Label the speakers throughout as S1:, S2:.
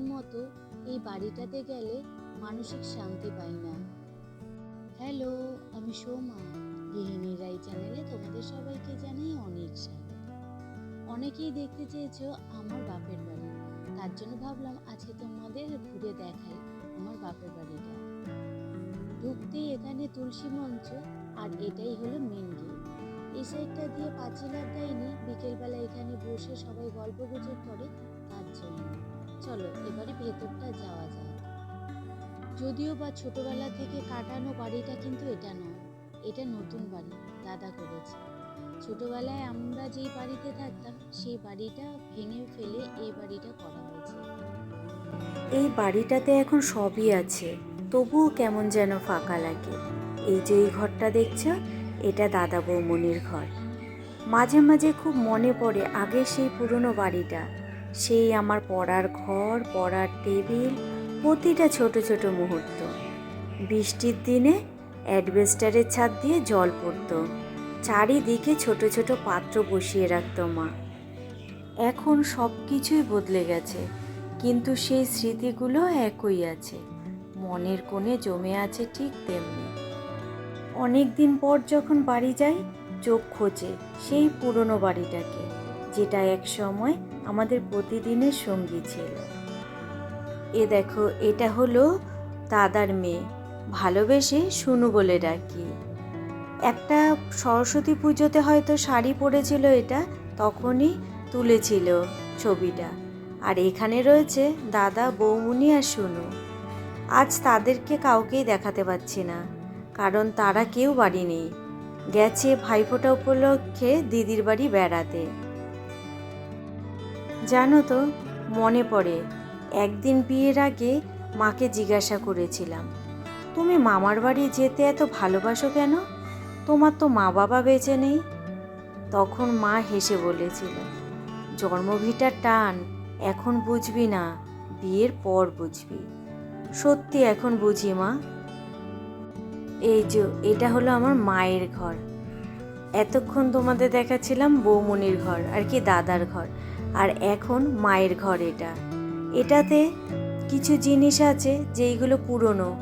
S1: আগের মতো এই বাড়িটাতে গেলে মানসিক শান্তি পাই না। হ্যালো আমি সৌমা, গৃহিণী রাই চ্যানেলে তোমাদের সবাইকে জানাই অনেক স্বাগত। অনেকেই দেখতে চেয়েছো আমার বাপের বাড়ি। তার জন্য ভাবলাম আজকে তোমাদের ঘুরে দেখাই আমার বাপের বাড়িটা। ঢুকতেই এখানে তুলসী মঞ্চ আর এটাই হলো মেন গেট এই সাইডটা দিয়ে পাঁচিল আর দেয়নি বিকেলবেলা এখানে বসে সবাই গল্প গুজব করে তার জন্য। চলো, এবারে ভেতরটা যাওয়া যাক। যদিও বা ছোটবেলা থেকে কাটানো বাড়িটা কিন্তু এটা নয়, এটা নতুন বাড়ি, দাদা করেছে। ছোটবেলায় আমরা যেই বাড়িতে থাকতাম, সেই বাড়িটা ভেঙে ফেলে এই বাড়িটা করা হয়েছে।
S2: এই বাড়িটাতে এখন সবই আছে, তবুও কেমন যেন ফাঁকা লাগে। এই যে এই ঘরটা দেখছ, এটা দাদা বৌমনির ঘর। মাঝে মাঝে খুব মনে পড়ে আগের সেই পুরনো বাড়িটা। সেই আমার পড়ার ঘর, পড়ার টেবিল, প্রতিটা ছোট ছোট মুহূর্ত। বৃষ্টির দিনে অ্যাডভেস্টারের ছাদ দিয়ে জল পড়তো। চারিদিকে ছোট ছোট পাত্র বসিয়ে রাখতো মা। এখন সব কিছুই বদলে গেছে, কিন্তু সেই স্মৃতিগুলো একই আছে। মনের কোণে জমে আছে ঠিক তেমনি। অনেক দিন পর যখন বাড়ি যাই, চোখ খোঁজে সেই পুরনো বাড়িটাকে। যেটা এক সময় আমাদের প্রতিদিনের সঙ্গী ছিল। এ দেখো, এটা হলো দাদার মেয়ে। ভালোবেসে শুনু বলে ডাকি। একটা সরস্বতী পুজোতে হয়তো শাড়ি পরেছিল এটা, তখনই তুলেছিল ছবিটা। আর এখানে রয়েছে দাদা, বৌমুনি আর শুনু আজ তাদেরকে কাউকেই দেখাতে পাচ্ছি না, কারণ তারা কেউ বাড়ি নেই। গেছে ভাইফোঁটা উপলক্ষে দিদির বাড়ি বেড়াতে। জানো তো, মনে পড়ে, একদিন বিয়ের আগে মাকে জিজ্ঞাসা করেছিলাম, তুমি মামার বাড়ি যেতে এত ভালোবাসো কেন? তোমার তো মা বাবা বেঁচে নেই? তখন মা হেসে বলেছিল, জন্মভিটার টান, এখন বুঝবি না, বিয়ের পর বুঝবি। সত্যি এখন বুঝি মা। এই যে, এটা হলো আমার মায়ের ঘর। এতক্ষণ তোমাদের দেখাচ্ছিলাম বৌমনির ঘর, আর কি দাদার ঘর। আর এখন মায়ের ঘর এটা। এটাতে কিছু জিনিস আছে যেইগুলো পুরনো।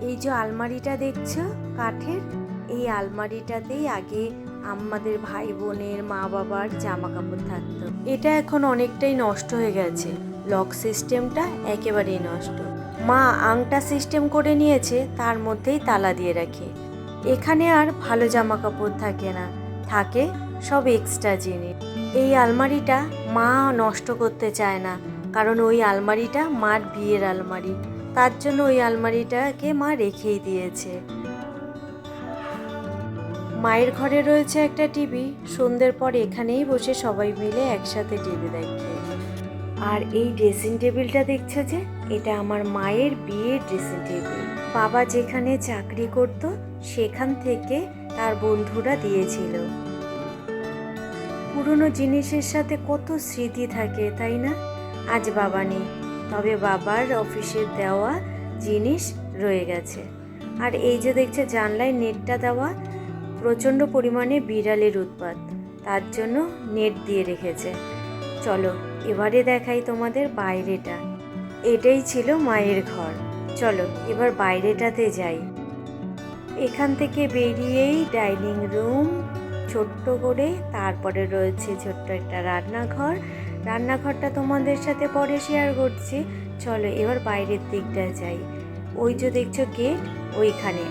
S2: এই যে আলমারিটা দেখছ, কাঠের, এই আলমারিটাতেই আগে আমাদের ভাই বোনের মা বাবার জামা কাপড় থাকতো। এটা এখন অনেকটাই নষ্ট হয়ে গেছে। লক সিস্টেমটা একেবারেই নষ্ট। মা আংটা সিস্টেম করে নিয়েছে, তার মধ্যেই তালা দিয়ে রাখে। এখানে আর ভালো জামা কাপড় থাকে না। থাকে সব এক্সট্রা জিনিস। এই আলমারিটা মা নষ্ট করতে চায় না, কারণ ওই আলমারিটা মার বিয়ের আলমারি। তার জন্য ওই আলমারিটাকে মা রেখেই দিয়েছে। মায়ের ঘরে রয়েছে একটা টিভি সন্ধ্যের পর এখানেই বসে সবাই মিলে একসাথে টিভি দেখে। আর এই ড্রেসিং টেবিলটা দেখছে যে, এটা আমার মায়ের বিয়ের ড্রেসিং টেবিল বাবা যেখানে চাকরি করত, সেখান থেকে তার বন্ধুরা দিয়েছিল। পুরনো জিনিসের সাথে কত স্মৃতি থাকে, তাই না? আজ বাবা নেই, তবে বাবার অফিসের দেওয়া জিনিস রয়ে গেছে। আর এই যে দেখছে জানলায় নেটটা দেওয়া, প্রচণ্ড পরিমাণে বিড়ালের উৎপাত। তার জন্য নেট দিয়ে রেখেছে। চলো, এবারে দেখাই তোমাদের বাইরেটা। এটাই ছিল মায়ের ঘর। চলো, এবার বাইরেটাতে যাই। এখান থেকে বেরিয়েই ডাইনিং রুম ছোট্ট করে, তারপরে রয়েছে ছোট্ট একটা রান্নাঘর। রান্নাঘরটা তোমাদের সাথে পরে শেয়ার করছি। চলো এবার বাইরের দিকটা যাই। ওই যে দেখছ গেট ওইখানে।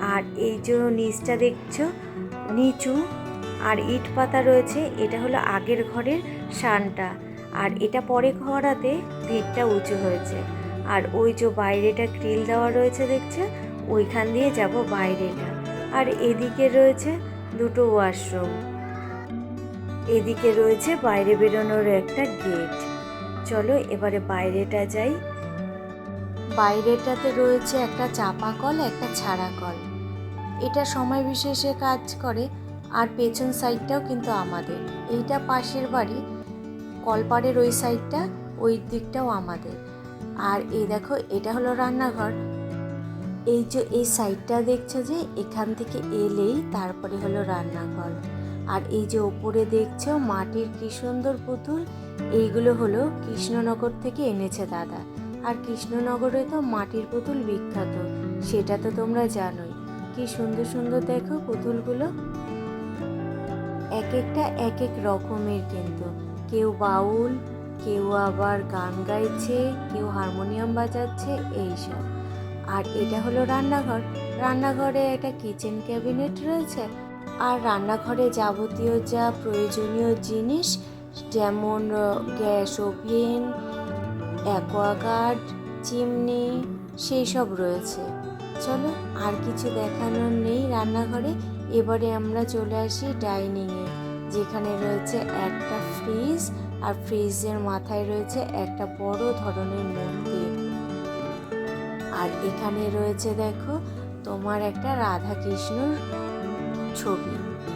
S2: আর এই যে নিচটা দেখছ, নিচু। আর ইট পাতা রয়েছে, এটা হলো আগের ঘরের শানটা। আর এটা পরে ঘরাতে ভিড়টা উঁচু হয়েছে। আর ওই যে বাইরেটা গ্রিল দেওয়া রয়েছে দেখছ, ওইখান দিয়ে যাব বাইরেটা। আর এদিকে রয়েছে দুটো ওয়াশরুম। এদিকে রয়েছে বাইরে বেরোনোর একটা গেট। চলো এবারে বাইরেটা যাই। বাইরেটাতে রয়েছে একটা চাপা কল, একটা ছাড়া কল। এটা সময় বিশেষে কাজ করে, আর পেছন সাইডটাও কিন্তু আমাদের। এইটা পাশের বাড়ি, কলপাড়ের ওই সাইডটা, ওই দিকটাও আমাদের। আর এই দেখো, এটা হলো রান্নাঘর। এই যে এই সাইডটা দেখছ যে, এখান থেকে এলেই তারপরে হলো রান্নাঘর। আর এই যে ওপরে দেখছ মাটির কি সুন্দর পুতুল, এইগুলো হলো কৃষ্ণনগর থেকে এনেছে দাদা। আর কৃষ্ণনগরে তো মাটির পুতুল বিখ্যাত, সেটা তো তোমরা জানোই। কি সুন্দর সুন্দর দেখো পুতুলগুলো। এক একটা এক এক রকমের কিন্তু। কেউ বাউল, কেউ আবার গান গাইছে, কেউ হারমোনিয়াম বাজাচ্ছে, এইসব। আর এটা হলো রান্নাঘর। রান্নাঘরে একটা কিচেন ক্যাবিনেট রয়েছে। আর রান্নাঘরে যাবতীয় যা প্রয়োজনীয় জিনিস, যেমন গ্যাস ওভেন অ্যাকোয়াগার্ড চিমনি সেই সব রয়েছে। চলো, আর কিছু দেখানোর নেই রান্নাঘরে। এবারে আমরা চলে আসি ডাইনিংয়ে যেখানে রয়েছে একটা ফ্রিজ আর ফ্রিজের মাথায় রয়েছে একটা বড় ধরনের মন্দির আর এখানে রয়েছে দেখো তোমার একটা রাধা কৃষ্ণর ছবি।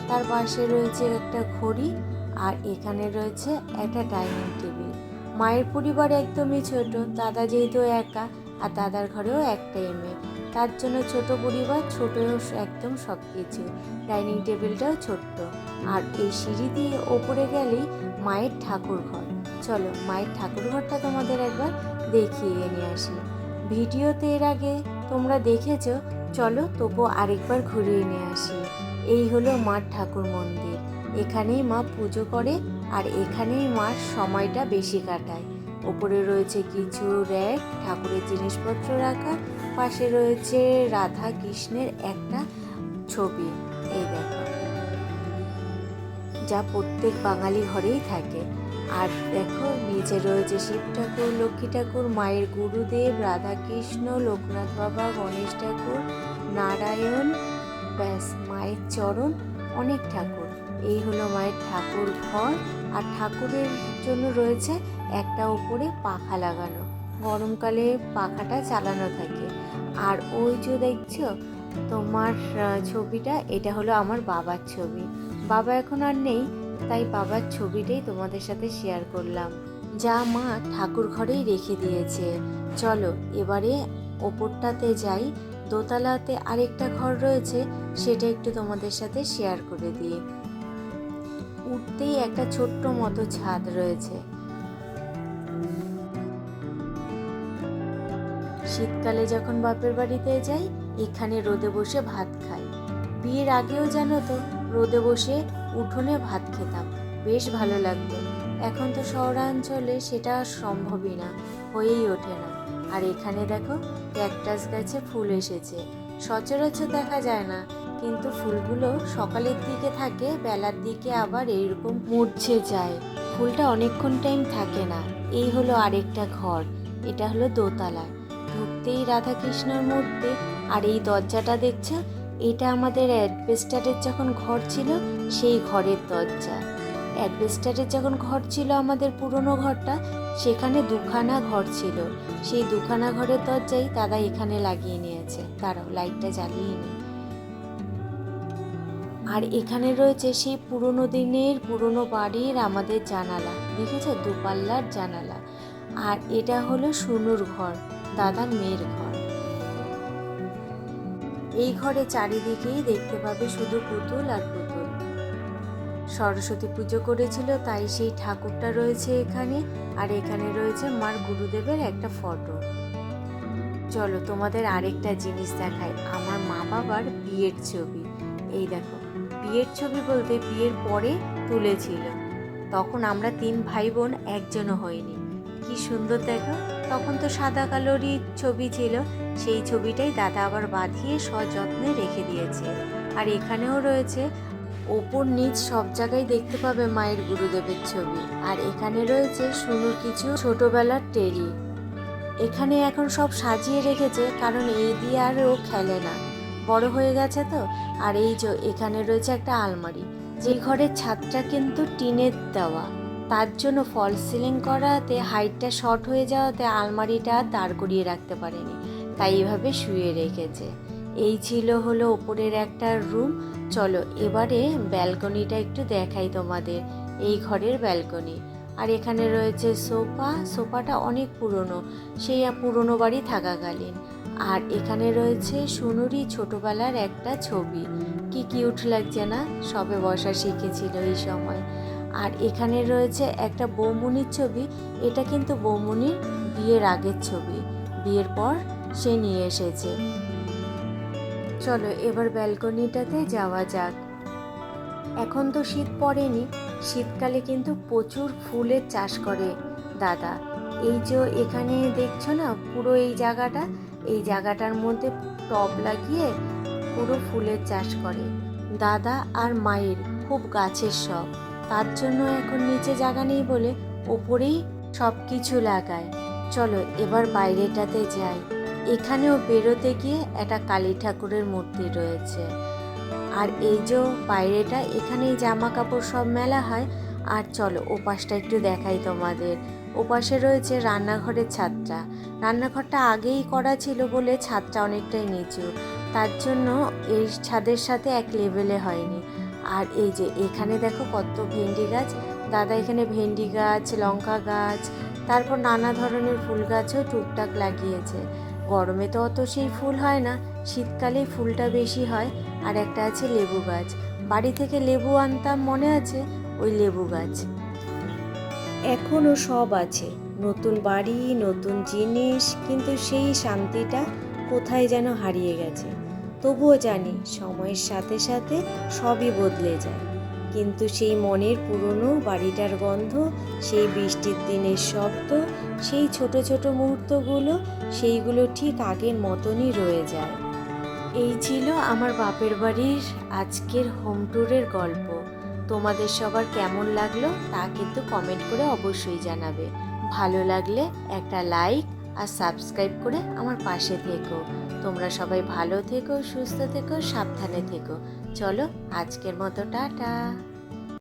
S2: তার পাশে রয়েছে একটা ঘড়ি আর এখানে রয়েছে একটা ডাইনিং টেবিল। মায়ের পরিবার একদমই ছোট, দাদা যেহেতু একা আর দাদার ঘরেও একটাই মেয়ে। তার জন্য ছোট পরিবার ছোট একদম সব কিছু ডাইনিং টেবিলটাও ছোট্ট। আর এই সিঁড়ি দিয়ে ওপরে গেলেই মায়ের ঠাকুর ঘর চলো মায়ের ঠাকুর ঘরটা তোমাদের একবার দেখিয়ে নিয়ে আসি। ভিডিওতে এর আগে তোমরা দেখেছ, চলো তবু আরেকবার ঘুরিয়ে নিয়ে আসি। এই হলো মার ঠাকুর মন্দির। এখানেই মা পুজো করে আর এখানেই মার সময়টা বেশি কাটায়। ওপরে রয়েছে কিছু র্যাক, ঠাকুরের জিনিসপত্র রাখা, পাশে রয়েছে রাধা কৃষ্ণের একটা ছবি। এই দেখো। যা প্রত্যেক বাঙালি ঘরেই থাকে। আর দেখো, নিচে রয়েছে শিব ঠাকুর, লক্ষ্মী ঠাকুর, মায়ের গুরুদেব, রাধাকৃষ্ণ, লোকনাথ বাবা, গণেশ ঠাকুর, নারায়ণ, ব্যাস, মায়ের চরণ, অনেক ঠাকুর। এই হলো মায়ের ঠাকুর ঘর। আর ঠাকুরের জন্য রয়েছে একটা উপরে পাখা লাগানো। গরমকালে পাখাটা চালানো থাকে। আর ওই যে দেখছ, তোমার ছবিটা, এটা হলো আমার বাবার ছবি। বাবা এখন আর নেই তাই বাবার ছবিটাই তোমাদের সাথে শেয়ার করলাম। যা মা ঠাকুর ঘরেই রেখে দিয়েছে। চলো, এবারে ওপরটাতে যাই। দোতলাতে আরেকটা ঘর রয়েছে, সেটা একটু তোমাদের সাথে শেয়ার করে দিই। উঠতেই একটা ছোট্ট মতো ছাদ রয়েছে। শীতকালে যখন বাপের বাড়িতে যাই, এখানে রোদে বসে ভাত খাই। বিয়ের আগেও জানো তো, রোদে বসে উঠোনে ভাত খেতাম। বেশ ভালো লাগতো। এখন তো শহরাঞ্চলে সেটা সম্ভবই না, হয়েই ওঠে না। আর এখানে দেখো, ক্যাকটাস গাছে ফুল এসেছে। সচরাচর দেখা যায় না, কিন্তু ফুলগুলো সকালের দিকে থাকে, বেলার দিকে আবার এইরকম মুড়ছে যায়। ফুলটা অনেকক্ষণ টাইম থাকে না। এই হলো আরেকটা ঘর, এটা হলো দোতলা। ঢুকতেই রাধাকৃষ্ণর মূর্তি, আর এই দরজাটা দেখছ? এটা আমাদের অ্যাডভেস্টারের যখন ঘর ছিল সেই ঘরের দরজা। অ্যাডভেস্টারের যখন ঘর ছিল আমাদের পুরনো ঘরটা, সেখানে দুখানা ঘর ছিল। সেই দুখানা ঘরের দরজাই দাদা এখানে লাগিয়ে নিয়েছে। দাঁড়াও লাইটটা জ্বালিয়ে নি। আর এখানে রয়েছে সেই পুরনো দিনের, পুরনো বাড়ির আমাদের জানালা। দেখেছ? দুপাল্লার জানালা। আর এটা হলো সুনুর ঘর, দাদার মেয়ের ঘর। এই ঘরে চারিদিকেই দেখতে পাবে শুধু পুতুল আর পুতুল। সরস্বতী পুজো করেছিল, তাই সেই ঠাকুরটা রয়েছে এখানে, আর এখানে রয়েছে মার গুরুদেবের একটা ফটো। চলো তোমাদের আরেকটা জিনিস দেখাই, আমার মা বাবার বিয়ের ছবি। এই দেখো, বিয়ের ছবি বলতে বিয়ের পরে তুলেছিল। তখন আমরা তিন ভাই বোন একজনও হইনি। কি সুন্দর দেখো, তখন তো সাদা কালোরই ছবি ছিল, সেই ছবিটাই দাদা আবার বাঁধিয়ে সযত্নে রেখে দিয়েছে। আর এখানেও রয়েছে ওপর নিচ সব জায়গায় দেখতে পাবে মায়ের গুরুদেবের ছবি। আর এখানে রয়েছে সুনুর কিছু ছোটবেলার টেরি। এখানে এখন সব সাজিয়ে রেখেছে, কারণ এই দিয়ে আর ও খেলে না। বড় হয়ে গেছে তো? আর এই যে এখানে রয়েছে একটা আলমারি। যে ঘরের ছাদটা কিন্তু টিনের দেওয়া। তার জন্য ফল সিলিং করাতে, হাইটটা শর্ট হয়ে যাওয়াতে আলমারিটা দাঁড় করিয়ে রাখতে পারেনি। তাই এভাবে শুয়ে রেখেছে। এই ছিল হলো ওপরের একটা রুম। চলো, এবারে ব্যালকনিটা একটু দেখাই তোমাদের। এই ঘরের ব্যালকনি। আর এখানে রয়েছে সোফা। সোফাটা অনেক পুরনো, সেই পুরনো বাড়ি থাকাকালীন। আর এখানে রয়েছে সুনুরি ছোটবেলার একটা ছবি। কি কিউট লাগছে না? সবে বসা শিখেছিল এই সময়। আর এখানে রয়েছে একটা বৌমনির ছবি। এটা কিন্তু বৌমনির বিয়ের আগের ছবি। বিয়ের পর সে নিয়ে এসেছে। চলো এবার ব্যালকনিটাতে যাওয়া যাক। এখন তো শীত পড়েনি, শীতকালে কিন্তু প্রচুর ফুলের চাষ করে দাদা। এই যে এখানে দেখছ না, পুরো এই জায়গাটা, এই জায়গাটার মধ্যে টব লাগিয়ে পুরো ফুলের চাষ করে। দাদা আর মায়ের খুব গাছের শখ, তার জন্য এখন নিচে জায়গা নেই বলে ওপরেই সব কিছু লাগায়। চলো এবার বাইরেটাতে যাই। এখানেও বেরোতে গিয়ে একটা কালী ঠাকুরের মূর্তি রয়েছে। আর এই যে বাইরেটা, এখানেই জামা কাপড় সব মেলা হয়। আর চলো, ওপাশটা একটু দেখাই তোমাদের। ওপাশে রয়েছে রান্নাঘরের ছাদটা। রান্নাঘরটা আগেই করা ছিল বলে ছাদটা অনেকটাই নিচু। তার জন্য এই ছাদের সাথে এক লেভেলে হয়নি। আর এই যে এখানে দেখো কত ভেন্ডি গাছ। দাদা এখানে ভেন্ডি গাছ, লঙ্কা গাছ, তারপর নানা ধরনের ফুল গাছও টুকটাক লাগিয়েছে। গরমে তো অত সেই ফুল হয় না। শীতকালে ফুলটা বেশি হয়। আর একটা আছে লেবু গাছ। বাড়ি থেকে লেবু আনতাম মনে আছে? ওই লেবু গাছ। এখনও সব আছে। নতুন বাড়ি, নতুন জিনিস, কিন্তু সেই শান্তিটা কোথায় যেন হারিয়ে গেছে। তবুও জানি, সময়ের সাথে সাথে সবই বদলে যায়। কিন্তু সেই মনের পুরনো বাড়িটার গন্ধ, সেই বৃষ্টির দিনের শব্দ, সেই ছোট ছোট মুহূর্তগুলো, সেইগুলো ঠিক আগের মতনই রয়ে যায়। এই ছিল আমার বাপের বাড়ির আজকের হোম ট্যুরের গল্প। তোমাদের সবার কেমন লাগল তা কিন্তু কমেন্ট করে অবশ্যই জানাবে। ভালো লাগলে একটা লাইক আর সাবস্ক্রাইব করে আমার পাশে থেকো। তোমরা সবাই ভালো থেকো, সুস্থ থেকো, সাবধানে থেকো। চলো আজকের মতো টাটা।